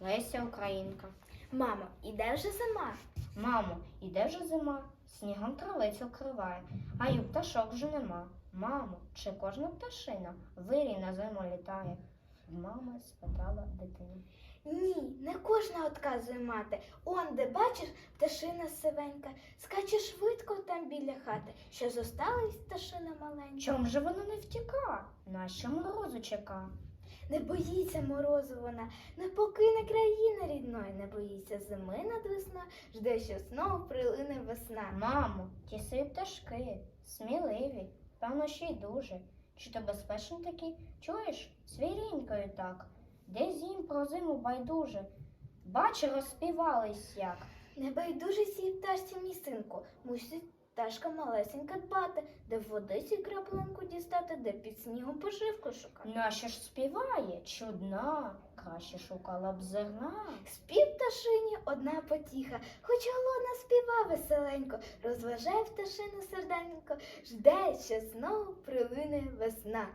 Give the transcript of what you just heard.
Леся Українка. Мамо, іде вже зима. Мамо, іде вже зима, снігом травицю вкриває, а й пташок вже нема. Мамо, чи кожна пташина вирій на зиму літає? В мами спитала дитина. Ні, не кожна отказує мати. Он, де бачиш, пташина сивенька, скаче швидко там біля хати, що зосталась пташина маленька. Чом же вона не втіка? Нащо морозу чека? Не боїться морозу вона, не покине країни рідної, не боїться зими над весною, жде, що знову прилине весна. Мамо, ті сиві пташки, сміливі, певно, ще й дуже. Чи то безпечні такі? Чуєш, свірінькою так, десь їм про зиму байдуже. Бачи, розспівались як. Не байдуже сій пташці мій синку, мусить пташка малесенька дбати, де в водиці краплинку дістати, де під снігом поживку шукати. Нащо ж співає? Чудна, краще шукала б зерна. Спів пташині одна потіха, хоч голодна співа веселенько, розважає пташину серденько, жде, що знову прилине весна.